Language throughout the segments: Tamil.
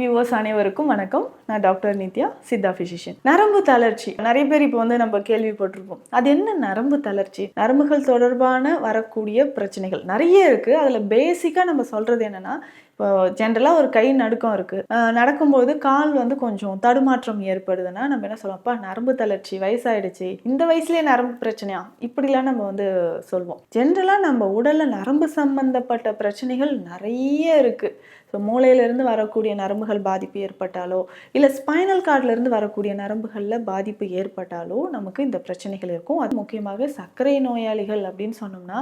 வியூவர்ஸ் அனைவருக்கும் வணக்கம். நான் டாக்டர் நித்யா சித்தா பிசிஷியன் நரம்பு தளர்ச்சி. நிறைய பேர் இப்போ வந்து நம்ம கேள்விப்பட்டிருப்போம். அது என்ன நரம்பு தளர்ச்சி? நரம்புகள் தொடர்பான வரக்கூடிய பிரச்சனைகள். நிறைய இருக்கு. அதுல பேசிக்கா நம்ம சொல்றது என்னன்னா இப்போ ஜென்ரலாக ஒரு கை நடுக்கம் இருக்குது நடக்கும்போது கால் வந்து கொஞ்சம் தடுமாற்றம் ஏற்படுதுன்னா நம்ம என்ன சொல்லலாம் அப்பா நரம்பு தளர்ச்சி வயசாயிடுச்சு. இந்த வயசுலேயே நரம்பு பிரச்சனையா? இப்படிலாம் நம்ம வந்து சொல்வோம். ஜென்ரலாக நம்ம உடலில் நரம்பு சம்பந்தப்பட்ட பிரச்சனைகள் நிறைய இருக்குது ஸோ மூளையிலேருந்து வரக்கூடிய நரம்புகள் பாதிப்பு ஏற்பட்டாலோ இல்லை ஸ்பைனல் கார்ட்லேருந்து வரக்கூடிய நரம்புகளில் பாதிப்பு ஏற்பட்டாலோ நமக்கு இந்த பிரச்சனைகள் இருக்கும். அது முக்கியமாக சர்க்கரை நோயாளிகள் அப்படின்னு சொன்னோம்னா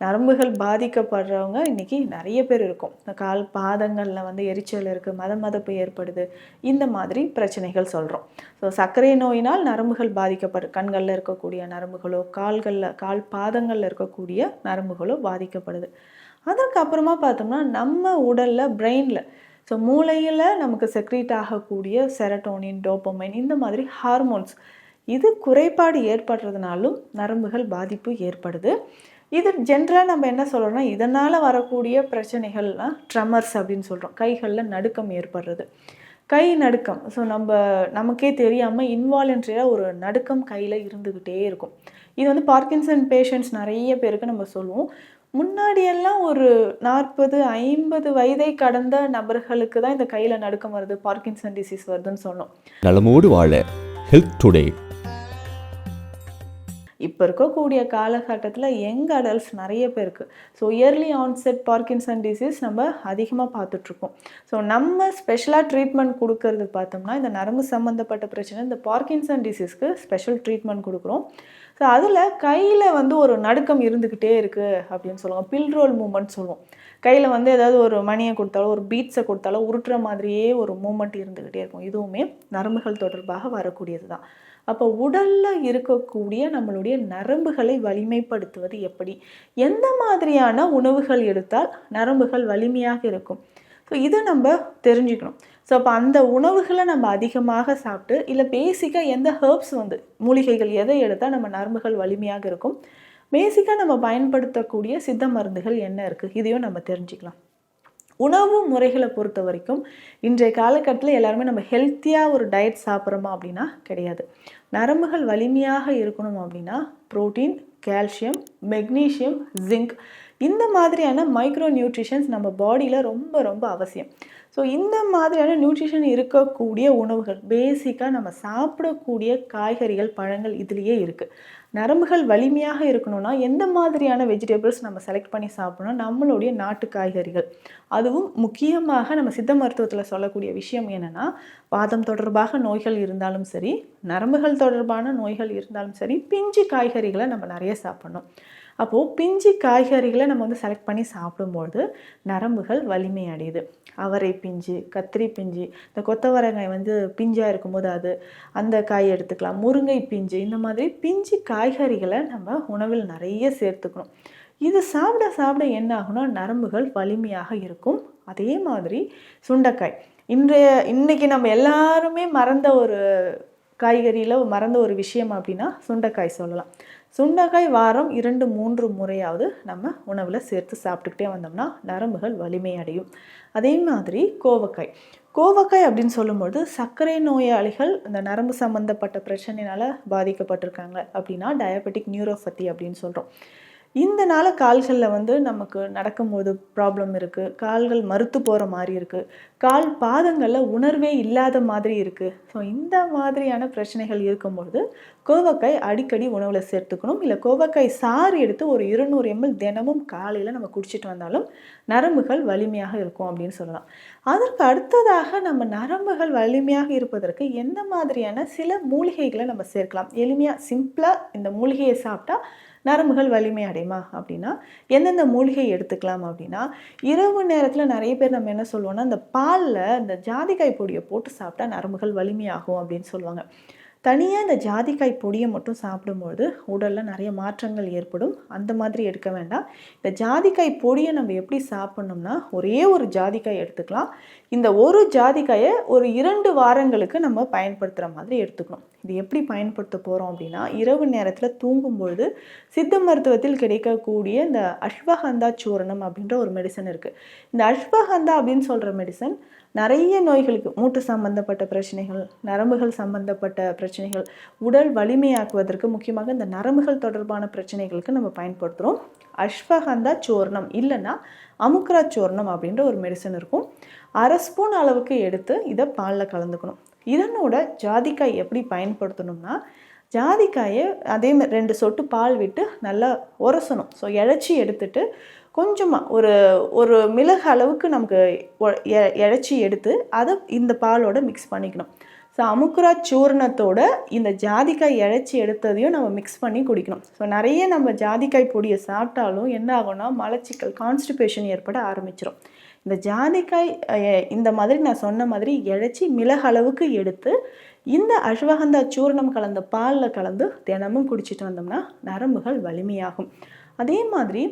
நரம்புகள் பாதிக்கப்படுறவங்க இன்னைக்கு நிறைய பேர் இருக்கும். இந்த கால் பாதங்களில் வந்து எரிச்சல் இருக்குது மத மதப்பு ஏற்படுது இந்த மாதிரி பிரச்சனைகள் சொல்கிறோம் ஸோ சர்க்கரை நோயினால் நரம்புகள் பாதிக்கப்படு கண்களில் இருக்கக்கூடிய நரம்புகளோ கால்களில் கால் பாதங்களில் இருக்கக்கூடிய நரம்புகளோ பாதிக்கப்படுது. அதற்கப்புறமா பார்த்தோம்னா நம்ம உடலில் பிரெயினில் ஸோ மூளையில் நமக்கு செக்ரீட் ஆகக்கூடிய செரட்டோனின் டோப்பமைன் இந்த மாதிரி ஹார்மோன்ஸ் இது குறைபாடு ஏற்படுறதுனாலும் நரம்புகள் பாதிப்பு ஏற்படுது. இது ஜென்ரலாக நம்ம என்ன சொல்கிறோம்னா இதனால் வரக்கூடிய பிரச்சனைகள்லாம் ட்ரமர்ஸ் அப்படின்னு சொல்கிறோம் கைகளில் நடுக்கம் ஏற்படுறது. கை நடுக்கம். ஸோ நம்ம நமக்கே தெரியாமல் இன்வாலன்ட்ரியாக ஒரு நடுக்கம் கையில் இருந்துக்கிட்டே இருக்கும். இது வந்து பார்க்கின்சன் பேஷண்ட்ஸ் நிறைய பேருக்கு நம்ம சொல்லுவோம். முன்னாடியெல்லாம் ஒரு நாற்பது ஐம்பது வயதை கடந்த நபர்களுக்கு தான் இந்த கையில் நடுக்கம் வருது. பார்க்கின்சன் டிசீஸ் வருதுன்னு சொன்னோம். நலமோடு வாழ. Health today. இப்போ இருக்கக்கூடிய காலகட்டத்தில் யங் அடல்ட்ஸ் நிறைய பேருக்கு. So early onset Parkinson disease நம்ம அதிகமாக பார்த்துட்ருக்கோம். ஸோ நம்ம ஸ்பெஷலாக ட்ரீட்மெண்ட் கொடுக்கறது பார்த்தோம்னா இந்த நரம்பு சம்மந்தப்பட்ட பிரச்சனை இந்த பார்க்கின்சன் டிசீஸ்க்கு ஸ்பெஷல் ட்ரீட்மெண்ட் கொடுக்குறோம். ஸோ அதில் கையில் வந்து ஒரு நடுக்கம் இருந்துக்கிட்டே இருக்குது அப்படின்னு சொல்லுவாங்க. பில் ரோல் மூமெண்ட் சொல்லுவோம். கையில் வந்து ஏதாவது ஒரு மணியை கொடுத்தாலோ ஒரு பீட்ஸை கொடுத்தாலோ உருட்டுற மாதிரியே ஒரு மூமெண்ட் இருந்துக்கிட்டே இருக்கும். இதுவுமே நரம்புகள் தொடர்பாக வரக்கூடியது தான் அப்போ உடலில் இருக்கக்கூடிய நம்மளுடைய நரம்புகளை வலிமைப்படுத்துவது எப்படி? எந்த மாதிரியான உணவுகள் எடுத்தால் நரம்புகள் வலிமையாக இருக்கும்? ஸோ இதை நம்ம தெரிஞ்சுக்கணும். ஸோ அப்போ அந்த உணவுகளை நம்ம அதிகமாக சாப்பிட்டு இல்லை பேசிக்காக எந்த ஹெர்ப்ஸ் வந்து மூலிகைகள் எதை எடுத்தால் நம்ம நரம்புகள் வலிமையாக இருக்கும்? பேசிக்காக நம்ம பயன்படுத்தக்கூடிய சித்த மருந்துகள் என்ன இருக்குது இதையும் நம்ம தெரிஞ்சுக்கலாம். உணவு முறைகளை பொறுத்த வரைக்கும் இன்றைய காலகட்டத்தில் எல்லாருமே நம்ம ஹெல்த்தியாக ஒரு டயட் சாப்பிட்றோமா அப்படின்னா கிடையாது. நரம்புகள் வலிமையாக இருக்கணும் அப்படின்னா புரோட்டீன் கால்சியம் மெக்னீஷியம் ஜிங்க் இந்த மாதிரியான மைக்ரோ நியூட்ரிஷன்ஸ் நம்ம பாடியில் ரொம்ப ரொம்ப அவசியம். ஸோ இந்த மாதிரியான நியூட்ரிஷன் இருக்கக்கூடிய உணவுகள் பேசிக்காக நம்ம சாப்பிடக்கூடிய காய்கறிகள் பழங்கள் இதுலேயே இருக்குது நரம்புகள் வலிமையாக இருக்கணும்னா எந்த மாதிரியான வெஜிடபிள்ஸ் நம்ம செலக்ட் பண்ணி சாப்பிடணும்? நம்மளுடைய நாட்டு காய்கறிகள். அதுவும் முக்கியமாக நம்ம சித்த மருத்துவத்தில் சொல்லக்கூடிய விஷயம் என்னென்னா வாதம் தொடர்பாக நோய்கள் இருந்தாலும் சரி நரம்புகள் தொடர்பான நோய்கள் இருந்தாலும் சரி பிஞ்சு காய்கறிகளை நம்ம நிறைய சாப்பிடணும். அப்போது பிஞ்சு காய்கறிகளை நம்ம வந்து செலக்ட் பண்ணி சாப்பிடும்பொழுது நரம்புகள் வலிமை அடையுது. அவரை பிஞ்சு கத்திரி பிஞ்சு இந்த கொத்தவரங்காய் வந்து பிஞ்சாக இருக்கும்போது அது அந்த காய் எடுத்துக்கலாம். முருங்கை பிஞ்சு இந்த மாதிரி பிஞ்சு காய்கறிகளை நம்ம உணவில் நிறைய சேர்த்துக்கணும். இது சாப்பிட சாப்பிட என்ன ஆகும்னா நரம்புகள் வலிமையாக இருக்கும். அதே மாதிரி சுண்டைக்காய். இன்றைய இன்றைக்கி நம்ம எல்லாருமே மறந்த ஒரு காய்கறியில் மறந்த ஒரு விஷயம் அப்படின்னா சுண்டைக்காய் சொல்லலாம். சுண்டக்காய் வாரம் இரண்டு மூன்று முறையாவது நம்ம உணவில் சேர்த்து சாப்பிட்டுக்கிட்டே வந்தோம்னா நரம்புகள் வலிமை அடையும். அதே மாதிரி கோவக்காய். கோவக்காய் அப்படின்னு சொல்லும்பொழுது சர்க்கரை நோயாளிகள் இந்த நரம்பு சம்மந்தப்பட்ட பிரச்சனையினால் பாதிக்கப்பட்டிருக்காங்க அப்படின்னா டயபெட்டிக் நியூரோபதி அப்படின்னு சொல்கிறோம் இந்த நாள கால்களில் வந்து நமக்கு நடக்கும்போது ப்ராப்ளம் இருக்குது கால்கள் மறுத்து போகிற மாதிரி இருக்குது கால் பாதங்களில் உணர்வே இல்லாத மாதிரி இருக்குது ஸோ இந்த மாதிரியான பிரச்சனைகள் இருக்கும்பொழுது கோவக்காய் அடிக்கடி உணவில் சேர்த்துக்கணும். இல்லை கோவக்காய் சாறு எடுத்து ஒரு இருநூறு எம்எல் தினமும் காலையில் நம்ம குடிச்சிட்டு வந்தாலும் நரம்புகள் வலிமையாக இருக்கும் அப்படின்னு சொல்லலாம். அதற்கு அடுத்ததாக நம்ம நரம்புகள் வலிமையாக இருப்பதற்கு எந்த மாதிரியான சில மூலிகைகளை நம்ம சேர்க்கலாம். எளிமையாக சிம்பிளாக இந்த மூலிகையை சாப்பிட்டா நரம்புகள் வலிமை அடையுமா அப்படின்னா எந்தெந்த மூலிகை எடுத்துக்கலாம் அப்படின்னா இரவு நேரத்தில் நிறைய பேர் நம்ம என்ன சொல்லுவோம்னா இந்த பாலில் இந்த ஜாதிக்காய் பொடியை போட்டு சாப்பிட்டா நரம்புகள் வலிமையாகும் அப்படின்னு சொல்லுவாங்க. தனியாக இந்த ஜாதிக்காய் பொடியை மட்டும் சாப்பிடும்பொழுது உடலில் நிறைய மாற்றங்கள் ஏற்படும். அந்த மாதிரி எடுக்க வேண்டாம். இந்த ஜாதிக்காய் பொடியை நம்ம எப்படி சாப்பிட்ணும்னா ஒரே ஒரு ஜாதிக்காய் எடுத்துக்கலாம். இந்த ஒரு ஜாதிக்காயை ஒரு இரண்டு வாரங்களுக்கு நம்ம பயன்படுத்துகிற மாதிரி எடுத்துக்கணும். இது எப்படி பயன்படுத்த போகிறோம் அப்படின்னா இரவு நேரத்தில் தூங்கும்பொழுது சித்த மருத்துவத்தில் கிடைக்கக்கூடிய இந்த அஸ்வகந்தா சூரணம் அப்படின்ற ஒரு மெடிசன் இருக்குது இந்த அஸ்வகந்தா அப்படின்னு சொல்கிற மெடிசன் நிறைய நோய்களுக்கு மூட்டு சம்பந்தப்பட்ட பிரச்சனைகள் நரம்புகள் சம்பந்தப்பட்ட பிரச்சனைகள் உடல் வலிமையாக்குவதற்கு முக்கியமாக இந்த நரம்புகள் தொடர்பான பிரச்சனைகளுக்கு நம்ம பயன்படுத்துகிறோம் அஸ்வகந்தா சோர்ணம் இல்லைன்னா அமுக்ரா சோர்ணம் அப்படின்ற ஒரு மெடிசன் இருக்கும். அரை ஸ்பூன் அளவுக்கு எடுத்து இதை பாலில் கலந்துக்கணும். இதனோட ஜாதிக்காய் எப்படி பயன்படுத்தணும்னா ஜாதிக்காயை அதே மாதிரி ரெண்டு சொட்டு பால் விட்டு நல்லா உரசணும். ஸோ இழைச்சி எடுத்துட்டு கொஞ்சமாக ஒரு ஒரு மிளகு அளவுக்கு நமக்கு ஒ- எ- இழைச்சி எடுத்து அதை இந்த பாலோட மிக்ஸ் பண்ணிக்கணும். ஸோ அமுக்குரா சூர்ணத்தோட இந்த ஜாதிக்காய் இழைச்சி எடுத்ததையும் நம்ம மிக்ஸ் பண்ணி குடிக்கணும். ஸோ நிறைய நம்ம ஜாதிக்காய் பொடியை சாப்பிட்டாலும் என்ன ஆகும்னா மலச்சிக்கல் கான்ஸ்டிபேஷன் ஏற்பட ஆரம்பிச்சிடும் இந்த ஜாதிக்காய் இந்த மாதிரி நான் சொன்ன மாதிரி இழைச்சி மிளகளவுக்கு எடுத்து இந்த அஸ்வகந்தா சூர்ணம் கலந்த பாலில் கலந்து தினமும் குடிச்சிட்டு வந்தோம்னா நரம்புகள் வலிமையாகும். அதே மாதிரி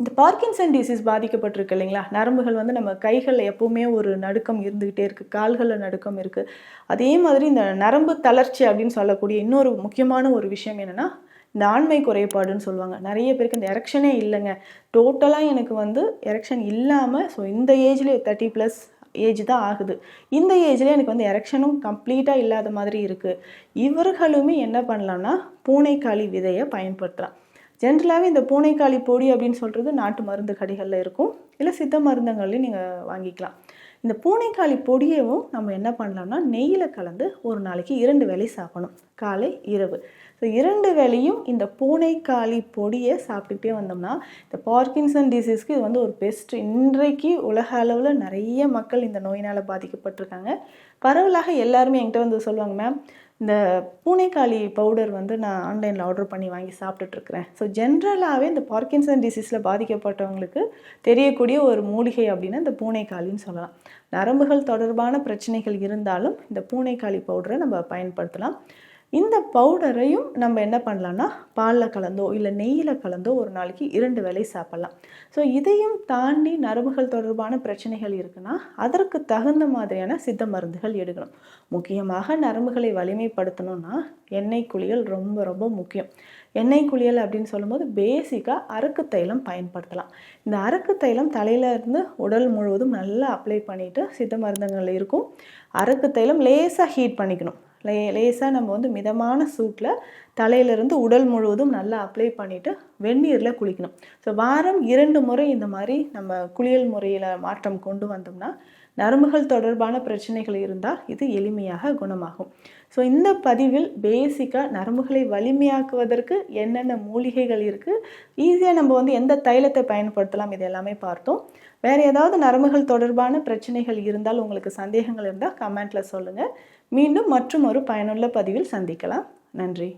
இந்த பார்க்கின்சன் டிசீஸ் பாதிக்கப்பட்டிருக்கு இல்லைங்களா? நரம்புகள் வந்து நம்ம கைகளில் எப்போவுமே ஒரு நடுக்கம் இருந்துக்கிட்டே இருக்குது கால்களில் நடுக்கம் இருக்குது அதே மாதிரி இந்த நரம்பு தளர்ச்சி அப்படின்னு சொல்லக்கூடிய இன்னொரு முக்கியமான ஒரு விஷயம் என்னென்னா இந்த ஆண்மை குறைபாடுன்னு சொல்லுவாங்க. நிறைய பேருக்கு இந்த எரெக்ஷனே இல்லைங்க. டோட்டலாக எனக்கு வந்து எரெக்ஷன் இல்லாமல் ஸோ இந்த ஏஜ்லேயே தேர்ட்டி ப்ளஸ் ஏஜ் தான் ஆகுது. இந்த ஏஜ்லேயே எனக்கு வந்து எரெக்ஷனும் கம்ப்ளீட்டாக இல்லாத மாதிரி இருக்குது இவர்களுமே என்ன பண்ணலாம்னா பூனைக்காளி விதையை பயன்படுத்துகிறான் ஜென்ரலாகவே இந்த பூனைக்காளி பொடி அப்படின்னு சொல்கிறது நாட்டு மருந்து கடைகளில் இருக்கும். இல்லை சித்த மருந்தங்கள்லையும் நீங்கள் வாங்கிக்கலாம். இந்த பூனைக்காளி பொடியவும் நம்ம என்ன பண்ணலாம்னா நெய்யில் கலந்து ஒரு நாளைக்கு இரண்டு வேலை சாப்பிடணும். காலை இரவு. ஸோ இரண்டு வேளையும் இந்த பூனைக்காளி பொடியை சாப்பிட்டுட்டே வந்தோம்னா இந்த பார்க்கின்சன் டிசீஸ்க்கு இது வந்து ஒரு பெஸ்ட். இன்றைக்கு உலக அளவில் நிறைய மக்கள் இந்த நோயினால் பாதிக்கப்பட்டிருக்காங்க. பரவலாக எல்லாருமே என்கிட்ட வந்து சொல்லுவாங்க மேம் இந்த பூனைக்காளி பவுடர் வந்து நான் ஆன்லைனில் ஆர்டர் பண்ணி வாங்கி சாப்பிட்டுட்ருக்குறேன். ஸோ ஜென்ரலாகவே இந்த பார்க்கின்சன் டிசீஸில் பாதிக்கப்பட்டவங்களுக்கு தெரியக்கூடிய ஒரு மூலிகை அப்படின்னா இந்த பூனைக்காளின்னு சொல்லலாம். நரம்புகள் தொடர்பான பிரச்சனைகள் இருந்தாலும் இந்த பூனைக்காளி பவுடரை நம்ம பயன்படுத்தலாம். இந்த பவுடரையும் நம்ம என்ன பண்ணலான்னா பாலில் கலந்தோ இல்லை நெய்யில் கலந்தோ ஒரு நாளைக்கு இரண்டு வேளை சாப்பிட்லாம். ஸோ இதையும் தாண்டி நரம்புகள் தொடர்பான பிரச்சனைகள் இருக்குன்னா அதற்கு தகுந்த மாதிரியான சித்த மருந்துகள் எடுக்கணும். முக்கியமாக நரம்புகளை வலிமைப்படுத்தணும்னா எண்ணெய் குளியல் ரொம்ப ரொம்ப முக்கியம். எண்ணெய் குளியல் அப்படின்னு சொல்லும்போது பேசிக்காக அரக்கு தைலம் பயன்படுத்தலாம். இந்த அரக்கு தைலம் தலையில இருந்து உடல் முழுவதும் நல்லா அப்ளை பண்ணிவிட்டு சித்த மருந்துகள் இருக்கும். அரக்கு தைலம் லேசாக ஹீட் பண்ணிக்கணும். லே லேசாக நம்ம வந்து மிதமான சூட்டில் தலையிலிருந்து உடல் முழுவதும் நல்லா அப்ளை பண்ணிவிட்டு வெந்நீரில் குளிக்கணும். ஸோ வாரம் இரண்டு முறை இந்த மாதிரி நம்ம குளியல் முறையில் மாற்றம் கொண்டு வந்தோம்னா நரம்புகள் தொடர்பான பிரச்சனைகள் இருந்தால் இது எளிமையாக குணமாகும். ஸோ இந்த பதிவில் பேசிக்காக நரம்புகளை வலிமையாக்குவதற்கு என்னென்ன மூலிகைகள் இருக்குது ஈஸியாக நம்ம வந்து எந்த தைலத்தை பயன்படுத்தலாம் இது எல்லாமே பார்த்தோம். வேறு ஏதாவது நரம்புகள் தொடர்பான பிரச்சனைகள் இருந்தால் உங்களுக்கு சந்தேகங்கள் இருந்தால் கமெண்ட்டில் சொல்லுங்கள் மீண்டும் மற்றும் ஒரு பயனுள்ள பதிவில் சந்திக்கலாம். நன்றி.